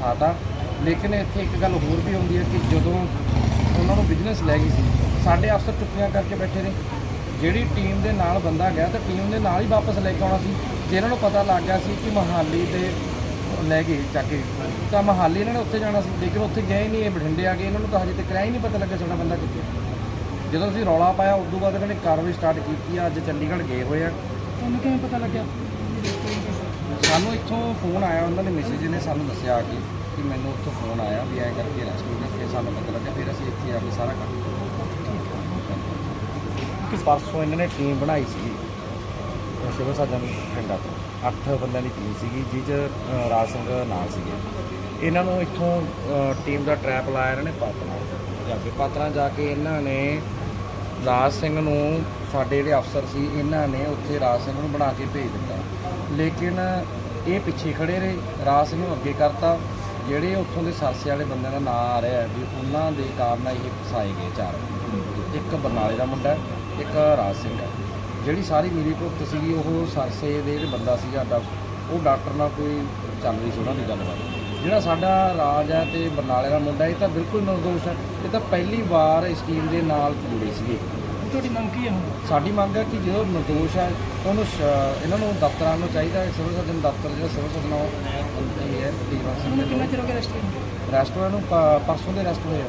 ਫਸਾਤਾ ਲੇਕਿਨ ਇੱਥੇ ਇੱਕ ਗੱਲ ਹੋਰ ਵੀ ਹੁੰਦੀ ਹੈ ਕਿ ਜਦੋਂ ਉਹਨਾਂ ਨੂੰ ਬਿਜ਼ਨਸ ਲੈ ਗਈ ਸੀ, ਸਾਡੇ ਅਫਸਰ ਚੁੱਕੀਆਂ ਕਰਕੇ ਬੈਠੇ ਨੇ। ਜਿਹੜੀ ਟੀਮ ਦੇ ਨਾਲ ਬੰਦਾ ਗਿਆ, ਤਾਂ ਟੀਮ ਦੇ ਨਾਲ ਹੀ ਵਾਪਸ ਲੈ ਕੇ ਆਉਣਾ ਸੀ, ਜੇ ਇਹਨਾਂ ਨੂੰ ਪਤਾ ਲੱਗ ਗਿਆ ਸੀ ਕਿ ਮਹਾਲੀ ਦੇ ਲੈ ਗਏ ਚੱਕ ਕੇ, ਤਾਂ ਮਹਾਲੀ ਇਹਨਾਂ ਨੇ ਉੱਥੇ ਜਾਣਾ ਸੀ। ਲੇਕਿਨ ਉੱਥੇ ਗਏ ਨਹੀਂ, ਇਹ ਬਠਿੰਡੇ ਆ ਗਏ, ਇਹਨਾਂ ਨੂੰ ਤਾਂ ਹਜੇ ਤੱਕ ਹੀ ਨਹੀਂ ਪਤਾ ਲੱਗਿਆ ਸਾਡਾ ਬੰਦਾ ਕਿੱਥੇ। ਜਦੋਂ ਅਸੀਂ ਰੌਲਾ ਪਾਇਆ ਉਸ ਤੋਂ ਬਾਅਦ ਇਹਨਾਂ ਨੇ ਕਾਰਵਾਈ ਸਟਾਰਟ ਕੀਤੀ ਆ ਅੱਜ ਚੰਡੀਗੜ੍ਹ ਗਏ ਹੋਏ ਆ। ਤੁਹਾਨੂੰ ਕਿਵੇਂ ਪਤਾ ਲੱਗਿਆ? ਸਾਨੂੰ ਇੱਥੋਂ ਫੋਨ ਆਇਆ, ਉਹਨਾਂ ਦੇ ਮੈਸੇਜ ਨੇ ਸਾਨੂੰ ਦੱਸਿਆ ਆ ਕੇ, ਕਿ ਮੈਨੂੰ ਉੱਥੋਂ ਫੋਨ ਆਇਆ ਵੀ ਐਂ ਕਰਕੇ ਰੈਸਟੋਰੈਂਟ ਨੇ, ਫਿਰ ਸਾਨੂੰ ਪਤਾ ਲੱਗਿਆ, ਫਿਰ ਅਸੀਂ ਇੱਥੇ ਆ ਕੇ ਸਾਰਾ ਕੰਮ ਕਿਸ ਪਰਸੋਂ ਇਹਨਾਂ ਨੇ ਟੀਮ ਬਣਾਈ ਸੀਗੀ। ਸਿਵਲ ਸਰਜਨ ਪਿੰਡਾਂ ਤੋਂ। ਅੱਠ ਬੰਦਿਆਂ ਦੀ ਟੀਮ ਸੀਗੀ, ਜਿਹ 'ਚ ਰਾਜ ਸਿੰਘ ਨਾਲ ਸੀਗੇ। ਇਹਨਾਂ ਨੂੰ ਇੱਥੋਂ ਟੀਮ ਦਾ ਟਰੈਪ ਲਾਇਆ ਇਹਨਾਂ ਨੇ ਪਾਤਨਾ। ਜਾ ਕੇ ਪਾਤਨਾ, ਜਾ ਕੇ ਇਹਨਾਂ ਨੇ ਰਾਜ ਸਿੰਘ ਨੂੰ, ਸਾਡੇ ਜਿਹੜੇ ਅਫਸਰ ਸੀ, ਇਹਨਾਂ ਨੇ ਉੱਥੇ ਰਾਜ ਸਿੰਘ ਨੂੰ ਬਣਾ ਕੇ ਭੇਜ ਦਿੱਤਾ। ਲੇਕਿਨ ਇਹ ਪਿੱਛੇ ਖੜੇ ਰਹੇ ਰਾਜ ਸਿੰਘ ਨੂੰ ਅੱਗੇ ਕਰਤਾ। ਜਿਹੜੇ ਉੱਥੋਂ ਦੇ ਸਰਸੇ ਵਾਲੇ ਬੰਦਿਆਂ ਦਾ ਨਾਂ ਆ ਰਿਹਾ ਵੀ ਉਹਨਾਂ ਦੇ ਕਾਰਨ ਇਹ ਫਸਾਏ ਗਏ ਚਾਰ। ਇੱਕ ਬਰਨਾਲੇ ਦਾ ਮੁੰਡਾ ਇੱਕ ਰਾਜ ਸਿੰਘ ਹੈ। ਜਿਹੜੀ ਸਾਰੀ ਮੇਰੀ ਭੁਗਤ ਸੀਗੀ, ਉਹ ਸਰਸੇ ਦੇ ਜਿਹੜੇ ਬੰਦਾ ਸੀ ਸਾਡਾ, ਉਹ ਡਾਕਟਰ ਨਾਲ ਕੋਈ ਚੱਲ ਰਹੀ ਸੀ ਉਹਨਾਂ ਦੀ ਗੱਲਬਾਤ। ਜਿਹੜਾ ਸਾਡਾ ਰਾਜ ਹੈ ਤੇ ਬਰਨਾਲੇ ਦਾ ਮੁੰਡਾ, ਇਹ ਤਾਂ ਬਿਲਕੁਲ ਨਿਰਦੋਸ਼ ਹੈ। ਇਹ ਤਾਂ ਪਹਿਲੀ ਵਾਰ ਇਸ ਟੀਮ ਦੇ ਨਾਲ ਜੁੜੇ ਸੀਗੇ। ਤੁਹਾਡੀ ਮੰਗ ਕੀ ਹੈ ਹੁਣ? ਸਾਡੀ ਮੰਗ ਹੈ ਕਿ ਜਦੋਂ ਨਿਰਦੋਸ਼ ਹੈ ਉਹਨੂੰ ਸ਼- ਇਹਨਾਂ ਨੂੰ ਦਫ਼ਤਰਾਂ ਨੂੰ ਚਾਹੀਦਾ ਹੈ ਸਿਵਲ ਸਰਜਨ ਦਫ਼ਤਰ ਜਿਹੜਾ ਸਿਵਲ ਸਰਜਨ ਉਹ ਇਹ ਹੈ ਤਕਰੀਬਨ ਸਿੰਘ ਤੁਹਾਨੂੰ ਕਿੰਨਾ ਦੇ ਚਿਰ ਹੋ ਗਿਆ ਰੈਸਟੋਰੈਂਟ ਰੈਸਟੋਰੈਂਟ ਨੂੰ? ਪ- ਪਰਸੋਂ ਦੇ ਰੈਸਟ ਹੋਏ ਆ।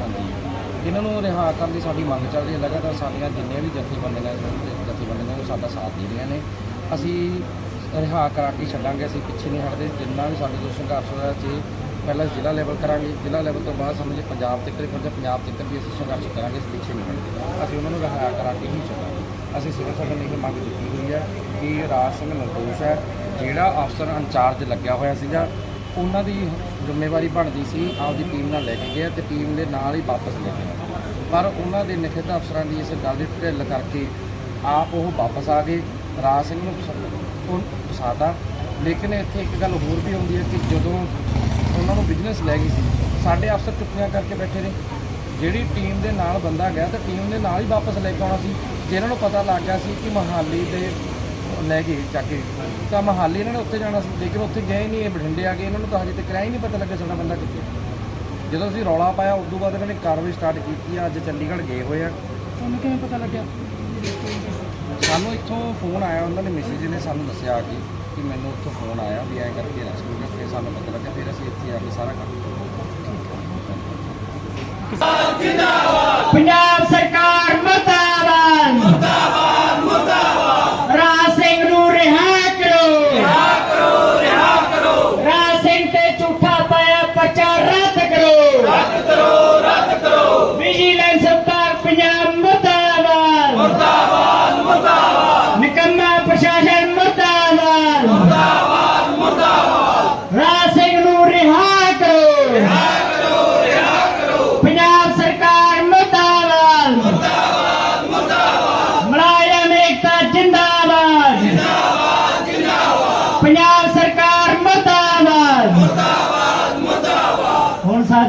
ਹਾਂਜੀ। ਇਹਨਾਂ ਨੂੰ ਰਿਹਾ ਕਰਨ ਦੀ ਸਾਡੀ ਮੰਗ ਚੱਲ ਰਹੀ ਹੈ। ਲਗਾਤਾਰ ਸਾਡੀਆਂ ਜਿੰਨੇ ਵੀ ਜਥੇਬੰਦੀਆਂ ਨੇ ਜਥੇਬੰਦੀਆਂ ਉਹ ਸਾਡਾ ਸਾਥ ਦੇ ਰਹੀਆਂ ਨੇ। ਅਸੀਂ ਰਿਹਾ ਕਰਾ ਕੇ ਛੱਡਾਂਗੇ ਅਸੀਂ ਪਿੱਛੇ ਨਹੀਂ ਹਟਦੇ। ਜਿੰਨਾ ਵੀ ਸਾਡੇ ਤੋਂ ਸੰਘਰਸ਼ ਹੋਇਆ ਸੀ ਪਹਿਲਾਂ ਜ਼ਿਲ੍ਹਾ ਲੈਵਲ ਕਰਾਂਗੇ। ਜ਼ਿਲ੍ਹਾ ਲੈਵਲ ਤੋਂ ਬਾਅਦ ਸਾਨੂੰ ਪੰਜਾਬ ਤੱਕ ਪਹੁੰਚੇ, ਪੰਜਾਬ ਤੱਕ ਵੀ ਅਸੀਂ ਸੰਘਰਸ਼ ਕਰਾਂਗੇ ਅਸੀਂ ਪਿੱਛੇ ਨਹੀਂ ਹਟਦੇ ਅਸੀਂ ਉਹਨਾਂ ਨੂੰ ਰਿਹਾ ਕਰਾ ਕੇ ਹੀ ਛੱਡਾਂਗੇ ਅਸੀਂ ਸਿਵਲ ਸਰਜਨ ਨੇ ਇਹ ਮੰਗ ਦਿੱਤੀ ਹੋਈ ਹੈ ਕਿ ਰਾਜ ਸਿੰਘ ਨਿਰਦੋਸ਼ ਹੈ, ਜਿਹੜਾ ਅਫਸਰ ਇੰਚਾਰਜ ਲੱਗਿਆ ਹੋਇਆ ਸੀਗਾ, ਉਹਨਾਂ ਦੀ ਜ਼ਿੰਮੇਵਾਰੀ ਬਣਦੀ ਸੀ, ਆਪਦੀ ਟੀਮ ਨਾਲ ਲੈ ਕੇ ਗਿਆ ਤੇ ਟੀਮ ਦੇ ਨਾਲ ਹੀ ਵਾਪਸ ਲੈ ਕੇ ਪਰ ਉਹਨਾਂ ਦੇ ਨਿਖਿਤ ਅਫਸਰਾਂ ਦੀ ਇਸ ਗੱਲ ਦੀ ਢਿੱਲ ਕਰਕੇ ਆਪ ਉਹ ਵਾਪਸ ਆ ਗਏ। ਰਾਜ ਸਿੰਘ ਨੂੰ ਫਸ- ਉਹ ਫਸਾਤਾ। ਲੇਕਿਨ ਇੱਥੇ ਇੱਕ ਗੱਲ ਹੋਰ ਵੀ ਹੁੰਦੀ ਹੈ ਕਿ ਜਦੋਂ ਉਹਨਾਂ ਨੂੰ ਬਿਜ਼ਨਸ ਲੈ ਗਈ ਸੀ। ਸਾਡੇ ਅਫਸਰ ਚੁੱਕੀਆਂ ਕਰਕੇ ਬੈਠੇ ਨੇ। ਜਿਹੜੀ ਟੀਮ ਦੇ ਨਾਲ ਬੰਦਾ ਗਿਆ ਤਾਂ ਟੀਮ ਦੇ ਨਾਲ ਹੀ ਵਾਪਸ ਲੈ ਕੇ ਆਉਣਾ ਸੀ। ਜੇ ਇਹਨਾਂ ਨੂੰ ਪਤਾ ਲੱਗ ਗਿਆ ਸੀ ਕਿ ਮਹਾਲੀ ਦੇ ਲੈ ਗਏ ਚੱਕ ਕੇ ਤਾਂ ਮਹਾਲੀ ਇਹਨਾਂ ਨੇ ਉੱਥੇ ਜਾਣਾ ਸੀ। ਲੇਕਿਨ ਉੱਥੇ ਗਏ ਨਹੀਂ ਇਹ ਬਠਿੰਡੇ ਆ ਗਏ। ਇਹਨਾਂ ਨੂੰ ਤਾਂ ਹਜੇ ਤੱਕ ਹੀ ਨਹੀਂ ਪਤਾ ਲੱਗਿਆ ਸਾਡਾ ਬੰਦਾ ਕਿੱਥੇ। ਜਦੋਂ ਅਸੀਂ ਰੌਲਾ ਪਾਇਆ ਉਸ ਤੋਂ ਬਾਅਦ ਇਹਨਾਂ ਨੇ ਕਾਰਵਾਈ ਸਟਾਰਟ ਕੀਤੀ। ਆ ਅੱਜ ਚੰਡੀਗੜ੍ਹ ਗਏ ਹੋਏ ਆ। ਤੁਹਾਨੂੰ ਕਿਵੇਂ ਪਤਾ ਲੱਗਿਆ? ਸਾਨੂੰ ਇੱਥੋਂ ਫੋਨ ਆਇਆ। ਉਹਨਾਂ ਦੇ ਮੈਸੇਜ ਨੇ ਸਾਨੂੰ ਦੱਸਿਆ ਕਿ ਕਿ ਮੈਨੂੰ ਉੱਥੋਂ ਫੋਨ ਆਇਆ ਵੀ ਐਂ ਕਰਕੇ ਰੈਸਟੋਰੈਂਟ ਫਿਰ ਸਾਨੂੰ ਪਤਾ ਲੱਗਿਆ। ਫਿਰ ਅਸੀਂ ਇੱਥੇ ਆ ਕੇ ਸਾਰਾ ਕੰਮ ਪੰਜਾਬ ਸਰਕਾਰ ਮੁਰਦਾਬਾਦ ਮੁਰਦਾਬਾਦ ਮੁਰਦਾਬਾਦ ਰਾਜ ਸਿੰਘ ਨੂੰ ਰਿਹਾ ਕਰੋ ਰਿਹਾ ਕਰੋ ਰਿਹਾ ਕਰੋ ਰਾਜ ਸਿੰਘ ਤੇ ਝੂਠਾ ਪਾਇਆ ਪਰਚਾ ਰੱਦ ਕਰੋ ਰੱਦ ਕਰੋ ਰੱਦ ਕਰੋ ਵਿਜੀਲੈਂਸ ਵਿਭਾਗ ਪੰਜਾਬ ਮੁਰਦਾਬਾਦ ਮੁਰਦਾਬਾਦ ਮੁਰਦਾਬਾਦ ਨਿਕੰਮਾ ਪ੍ਰਸ਼ਾਸਨ ਮੁਰਦਾਬਾਦ ਮੁਰਦਾਬਾਦ ਮੁਰਦਾਬਾਦ ਰਾਜ ਸਿੰਘ ਨੂੰ ਰਿਹਾ ਕਰੋ ਪੰਜਾਬ ਸਰਕਾਰ ਮੁਰਦਾਬਾਦ ਮੁਰਦਾਬਾਦ ਮੁਰਦਾਬਾਦ ਮੁਲਾਜ਼ਮ ਏਕਤਾ ਜਿੰਦਾਬਾਦ ਜਿੰਦਾਬਾਦ ਜਿੰਦਾਬਾਦ ਪੰਜਾਬ ਸਰਕਾਰ ਮੁਰਦਾਬਾਦ ਮੁਰਦਾਬਾਦ